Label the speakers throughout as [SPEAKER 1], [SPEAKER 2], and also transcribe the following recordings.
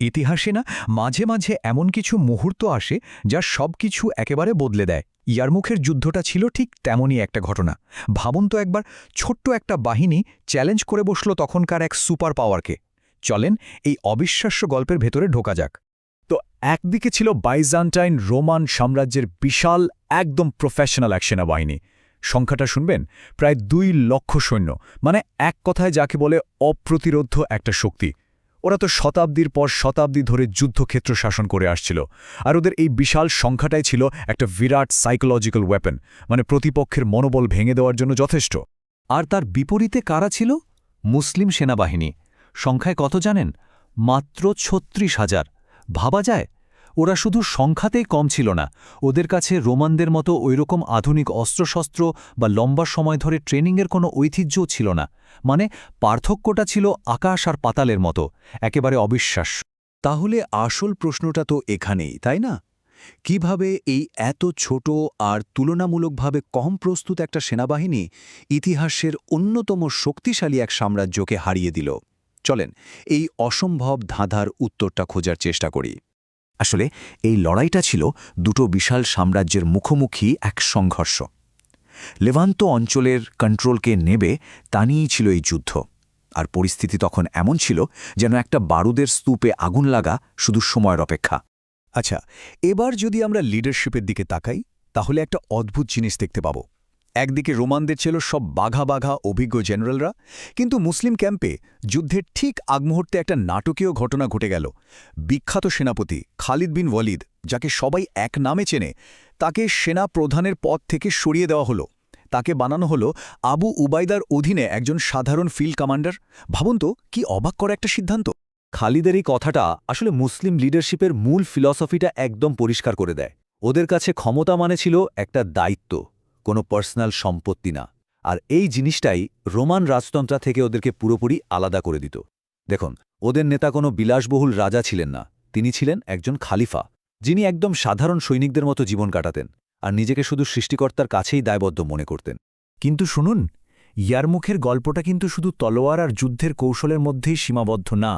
[SPEAKER 1] ইতিহাসে না মাঝে মাঝে এমন কিছু মুহূর্ত আসে যা সব কিছু একেবারে বদলে দেয়। ইয়ারমুখের যুদ্ধটা ছিল ঠিক তেমনই একটা ঘটনা। ভাবুন তো একবার, ছোট্ট একটা বাহিনী চ্যালেঞ্জ করে বসল তখনকার এক সুপার পাওয়ারকে। চলেন এই অবিশ্বাস্য গল্পের ভেতরে ঢোকা যাক। তো একদিকে ছিল বাইজান্টাইন রোমান সাম্রাজ্যের বিশাল, একদম প্রফেশনাল এক সেনাবাহিনী। সংখ্যাটা শুনবেন? প্রায় দুই লক্ষ সৈন্য। মানে এক কথায় যাকে বলে অপ্রতিরোধ্য একটা শক্তি। ওরা তো শতাব্দীর পর শতাব্দী ধরে যুদ্ধক্ষেত্র শাসন করে আসছিল। আর ওদের এই বিশাল সংখ্যাটাই ছিল একটা বিরাট সাইকোলজিক্যাল ওয়েপন মানে প্রতিপক্ষের মনোবল ভেঙে দেওয়ার জন্য যথেষ্ট। আর তার বিপরীতে কারা ছিল? মুসলিম সেনাবাহিনী। সংখ্যায় কত জানেন? মাত্র ছত্রিশ হাজার। ভাবা যায় ওরা শুধু সংখ্যাতেই কম ছিল না, ওদের কাছে রোমানদের মতো ওইরকম আধুনিক অস্ত্রশস্ত্র বা লম্বা সময় ধরে ট্রেনিংয়ের কোনো ঐতিহ্যও ছিল না মানে পার্থক্যটা ছিল আকাশ আর পাতালের মতো, একেবারে অবিশ্বাস্য।
[SPEAKER 2] তাহলে আসল প্রশ্নটা তো এখানেই, তাই না? কীভাবে এই এত ছোট আর তুলনামূলকভাবে কম প্রস্তুত একটা সেনাবাহিনী ইতিহাসের অন্যতম শক্তিশালী এক সাম্রাজ্যকে হারিয়ে দিল? চলেন, এই অসম্ভব ধাঁধার উত্তরটা খোঁজার চেষ্টা করি। আসলে এই লড়াইটা ছিল দুটো বিশাল সাম্রাজ্যের মুখোমুখি এক সংঘর্ষ। লেভান্ত অঞ্চলের কন্ট্রোলকে নেবে তা নিয়েই ছিল এই যুদ্ধ। আর পরিস্থিতি তখন এমন ছিল যেন একটা বারুদের স্তূপে আগুন লাগা শুধু সময়ের অপেক্ষা।
[SPEAKER 1] আচ্ছা এবার যদি আমরা লিডারশিপের দিকে তাকাই, তাহলে একটা অদ্ভুত জিনিস দেখতে পাব। একদিকে রোমানদের ছিল সব বাঘা বাঘা অভিজ্ঞ জেনারেলরা, কিন্তু মুসলিম ক্যাম্পে যুদ্ধের ঠিক আগ মুহূর্তে একটা নাটকীয় ঘটনা ঘটে গেল। বিখ্যাত সেনাপতি খালিদ বিন ওয়ালিদ, যাকে সবাই এক নামে চেনে, তাকে সেনা প্রধানের পদ থেকে সরিয়ে দেওয়া হলো। তাকে বানানো হলো আবু উবাইদার অধীনে একজন সাধারণ ফিল্ড কমান্ডার। ভাবুন তো, কি অবাক করা একটা সিদ্ধান্ত।
[SPEAKER 3] খালিদের এই কথাটা আসলে মুসলিম লিডারশিপের মূল ফিলসফিটা একদম পরিষ্কার করে দেয়। ওদের কাছে ক্ষমতা মানে ছিল একটা দায়িত্ব। কোনো পার্সোনাল সম্পত্তি না। আর এই জিনিসটাই রোমান রাজতন্ত্রা থেকে ওদেরকে পুরোপুরি আলাদা করে দিত। দেখুন, ওদের নেতা কোনো বিলাসবহুল রাজা ছিলেন না। তিনি ছিলেন একজন খালিফা, যিনি একদম সাধারণ সৈনিকদের মতো জীবন কাটাতেন আর নিজেকে শুধু সৃষ্টিকর্তার কাছেই দায়বদ্ধ মনে করতেন।
[SPEAKER 1] কিন্তু শুনুন, ইয়ারমুখের গল্পটা কিন্তু শুধু তলোয়ার আর যুদ্ধের কৌশলের মধ্যেই সীমাবদ্ধ না।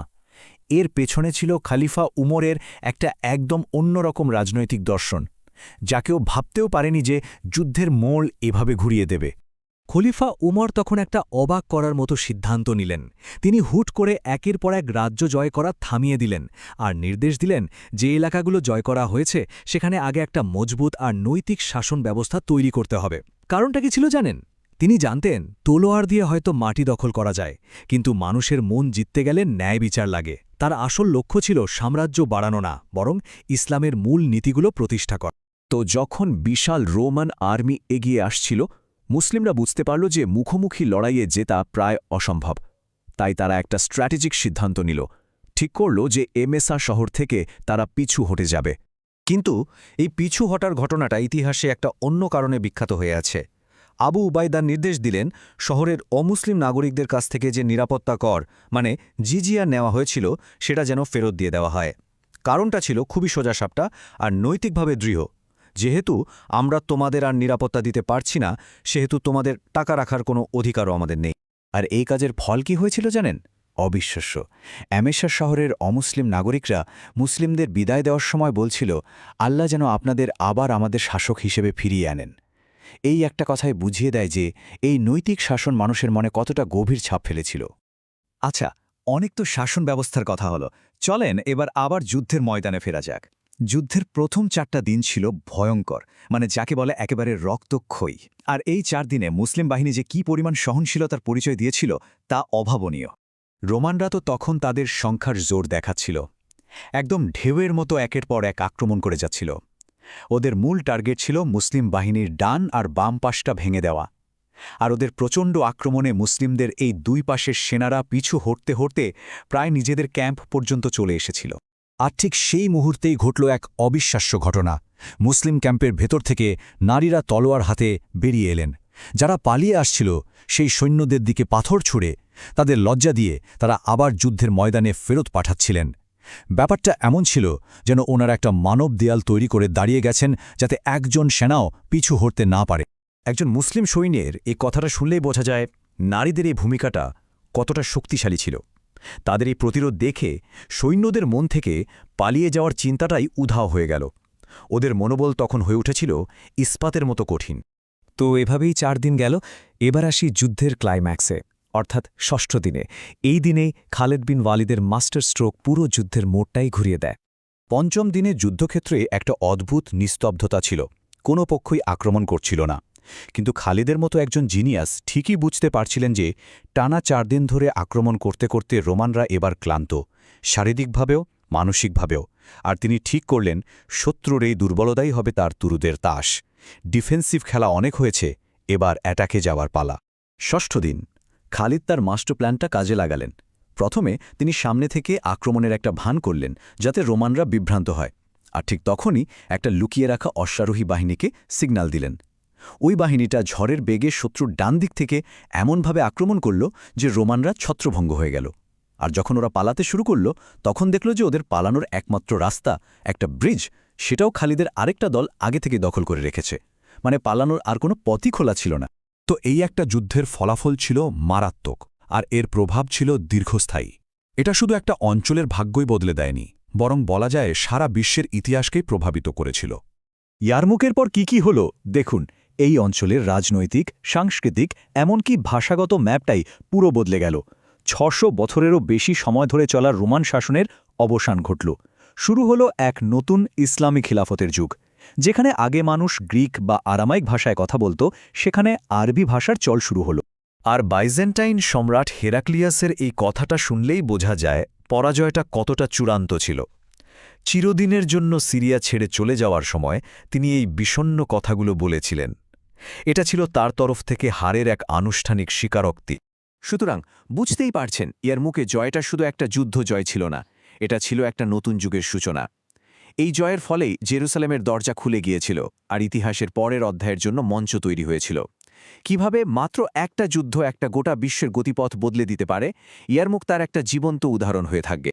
[SPEAKER 1] এর পেছনে ছিল খালিফা উমরের একটা একদম অন্যরকম রাজনৈতিক দর্শন। যাকেও ভাবতেও পারেনি যে যুদ্ধের মোল এভাবে ঘুরিয়ে দেবে। খলিফা উমর তখন একটা অবাক করার মতো সিদ্ধান্ত নিলেন। তিনি হুট করে একের পর এক রাজ্য জয় করা থামিয়ে দিলেন আর নির্দেশ দিলেন যে এলাকাগুলো জয় করা হয়েছে, সেখানে আগে একটা মজবুত আর নৈতিক শাসন ব্যবস্থা তৈরি করতে হবে। কারণটা কি ছিল জানেন? তিনি জানতেন, তোলোয়ার দিয়ে হয়তো মাটি দখল করা যায়, কিন্তু মানুষের মন জিততে গেলে ন্যায় বিচার লাগে। তার আসল লক্ষ্য ছিল সাম্রাজ্য বাড়ানো না, বরং ইসলামের মূল নীতিগুলো প্রতিষ্ঠা করা।
[SPEAKER 2] তো যখন বিশাল রোমান আর্মি এগিয়ে আসছিল, মুসলিমরা বুঝতে পারল যে মুখোমুখি লড়াইয়ে জেতা প্রায় অসম্ভব। তাই তারা একটা স্ট্র্যাটেজিক সিদ্ধান্ত নিল, ঠিক করল যে এমএসা শহর থেকে তারা পিছু হটে যাবে।
[SPEAKER 3] কিন্তু এই পিছু হটার ঘটনাটা ইতিহাসে একটা অন্য কারণে বিখ্যাত হয়ে আছে। আবু উবায়দার নির্দেশ দিলেন, শহরের অমুসলিম নাগরিকদের কাছ থেকে যে নিরাপত্তা কর মানে জিজিয়া নেওয়া হয়েছিল, সেটা যেন ফেরত দিয়ে দেওয়া হয়। কারণটা ছিল খুবই সোজাসাপটা আর নৈতিকভাবে দৃঢ়। যেহেতু আমরা তোমাদের আর নিরাপত্তা দিতে পারছি না, সেহেতু তোমাদের টাকা রাখার কোনো অধিকারও আমাদের নেই।
[SPEAKER 2] আর এই কাজের ফল কি হয়েছিল জানেন? অবিশ্বাস্য। অ্যামেশা শহরের অমুসলিম নাগরিকরা মুসলিমদের বিদায় দেওয়ার সময় বলছিল, আল্লাহ যেন আপনাদের আবার আমাদের শাসক হিসেবে ফিরিয়ে আনেন। এই একটা কথায় বুঝিয়ে দেয় যে, এই নৈতিক শাসন মানুষের মনে কতটা গভীর ছাপ ফেলেছিল।
[SPEAKER 1] আচ্ছা অনেক তো শাসন ব্যবস্থার কথা হলো। চলেন, এবার আবার যুদ্ধের ময়দানে ফেরা যাক। যুদ্ধের প্রথম চারটা দিন ছিল ভয়ঙ্কর মানে যাকে বলে একেবারে রক্তক্ষয়ী। আর এই চার দিনে মুসলিম বাহিনী যে কি পরিমাণ সহনশীলতার পরিচয় দিয়েছিল তা অভাবনীয়। রোমানরা তো তখন তাদের সংখ্যার জোর দেখাচ্ছিল। একদম ঢেউয়ের মতো একের পর এক আক্রমণ করে যাচ্ছিল। ওদের মূল টার্গেট ছিল মুসলিম বাহিনীর ডান আর বাম পাশটা ভেঙে দেওয়া। আর ওদের প্রচণ্ড আক্রমণে মুসলিমদের এই দুই পাশের সেনারা পিছু হটতে হটতে প্রায় নিজেদের ক্যাম্প পর্যন্ত চলে এসেছিল। আর ঠিক সেই মুহূর্তেই ঘটল এক অবিশ্বাস্য ঘটনা। মুসলিম ক্যাম্পের ভেতর থেকে নারীরা তলোয়ার হাতে বেরিয়ে এলেন। যারা পালিয়ে আসছিল, সেই সৈন্যদের দিকে পাথর ছুঁড়ে তাদের লজ্জা দিয়ে তারা আবার যুদ্ধের ময়দানে ফেরত পাঠাচ্ছিলেন। ব্যাপারটা এমন ছিল যেন ওনার একটা মানব দেয়াল তৈরি করে দাঁড়িয়ে গেছেন যাতে একজন সেনাও পিছু হরতে না পারে। একজন মুসলিম সৈন্যের এই কথাটা শুনলেই বোঝা যায়, নারীদের এই ভূমিকাটা কতটা শক্তিশালী ছিল। তাদের এই প্রতিরোধ দেখে সৈন্যদের মন থেকে পালিয়ে যাওয়ার চিন্তাটাই উধাও হয়ে গেল। ওদের মনোবল তখন হয়ে উঠেছিল ইস্পাতের মতো কঠিন।
[SPEAKER 4] তো এভাবেই চার দিন গেল, এবার আসি যুদ্ধের ক্লাইম্যাক্সে অর্থাৎ ষষ্ঠ দিনে। এই দিনেই খালেদ বিন ওয়ালিদের মাস্টার স্ট্রোক পুরো যুদ্ধের মোড়টাই ঘুরিয়ে দেয়।
[SPEAKER 1] পঞ্চম দিনে যুদ্ধক্ষেত্রে একটা অদ্ভুত নিস্তব্ধতা ছিল, কোনো পক্ষই আক্রমণ করছিল না। কিন্তু খালিদের মতো একজন জিনিয়াস ঠিকই বুঝতে পারছিলেন যে টানা চার দিন ধরে আক্রমণ করতে করতে রোমানরা এবার ক্লান্ত, শারীরিকভাবেও, মানসিকভাবেও। আর তিনি ঠিক করলেন, শত্রুর এই দুর্বলতাই হবে তার তুরুদের তাস। ডিফেন্সিভ খেলা অনেক হয়েছে, এবার অ্যাটাকে যাওয়ার পালা। ষষ্ঠ দিন, খালিদ তার মাস্টার প্ল্যানটা কাজে লাগালেন। প্রথমে তিনি সামনে থেকে আক্রমণের একটা ভান করলেন, যাতে রোমানরা বিভ্রান্ত হয়। আর ঠিক তখনই একটা লুকিয়ে রাখা অশ্বারোহী বাহিনীকে সিগন্যাল দিলেন। ওই বাহিনীটা ঝড়ের বেগে শত্রুর ডান দিক থেকে এমনভাবে আক্রমণ করল যে রোমানরা ছত্রভঙ্গ হয়ে গেল। আর যখন ওরা পালাতে শুরু করল, তখন দেখল যে ওদের পালানোর একমাত্র রাস্তা, একটা ব্রিজ, সেটাও খালিদের আরেকটা দল আগে থেকে দখল করে রেখেছে। মানে পালানোর আর কোনো পথই খোলা ছিল না। তো এই একটা যুদ্ধের ফলাফল ছিল মারাত্মক, আর এর প্রভাব ছিল দীর্ঘস্থায়ী। এটা শুধু একটা অঞ্চলের ভাগ্যই বদলে দেয়নি, বরং বলা যায় সারা বিশ্বের ইতিহাসকেই প্রভাবিত করেছিল।
[SPEAKER 4] ইয়ারমুকের পর কি কি হল, দেখুন এই অঞ্চলের রাজনৈতিক, সাংস্কৃতিক, এমনকি ভাষাগত ম্যাপটাই পুরো বদলে গেল। ছশো বছরেরও বেশি সময় ধরে চলা রোমান শাসনের অবসান ঘটল। শুরু হল এক নতুন ইসলামী খিলাফতের যুগ, যেখানে আগে মানুষ গ্রিক বা আরামাইক ভাষায় কথা বলত, সেখানে আরবি ভাষার চল শুরু হল।
[SPEAKER 1] আর বাইজেন্টাইন সম্রাট হেরাক্লিয়াসের এই কথাটা শুনলেই বোঝা যায় পরাজয়টা কতটা চূড়ান্ত ছিল। চিরদিনের জন্য সিরিয়া ছেড়ে চলে যাওয়ার সময় তিনি এই বিষণ্ন কথাগুলো বলেছিলেন। এটা ছিল তার তরফ থেকে হারের এক আনুষ্ঠানিক স্বীকারোক্তি।
[SPEAKER 2] সুতরাং বুঝতেই পারছেন, ইয়ার মুখে জয়টা শুধু একটা যুদ্ধ জয় ছিল না, এটা ছিল একটা নতুন যুগের সূচনা। এই জয়ের ফলেই জেরুসালেমের দরজা খুলে গিয়েছিল, আর ইতিহাসের পরের অধ্যায়ের জন্য মঞ্চ তৈরি হয়েছিল। কীভাবে মাত্র একটা যুদ্ধ একটা গোটা বিশ্বের গতিপথ বদলে দিতে পারে ইয়ারমুখ তার একটা জীবন্ত উদাহরণ হয়ে থাকবে।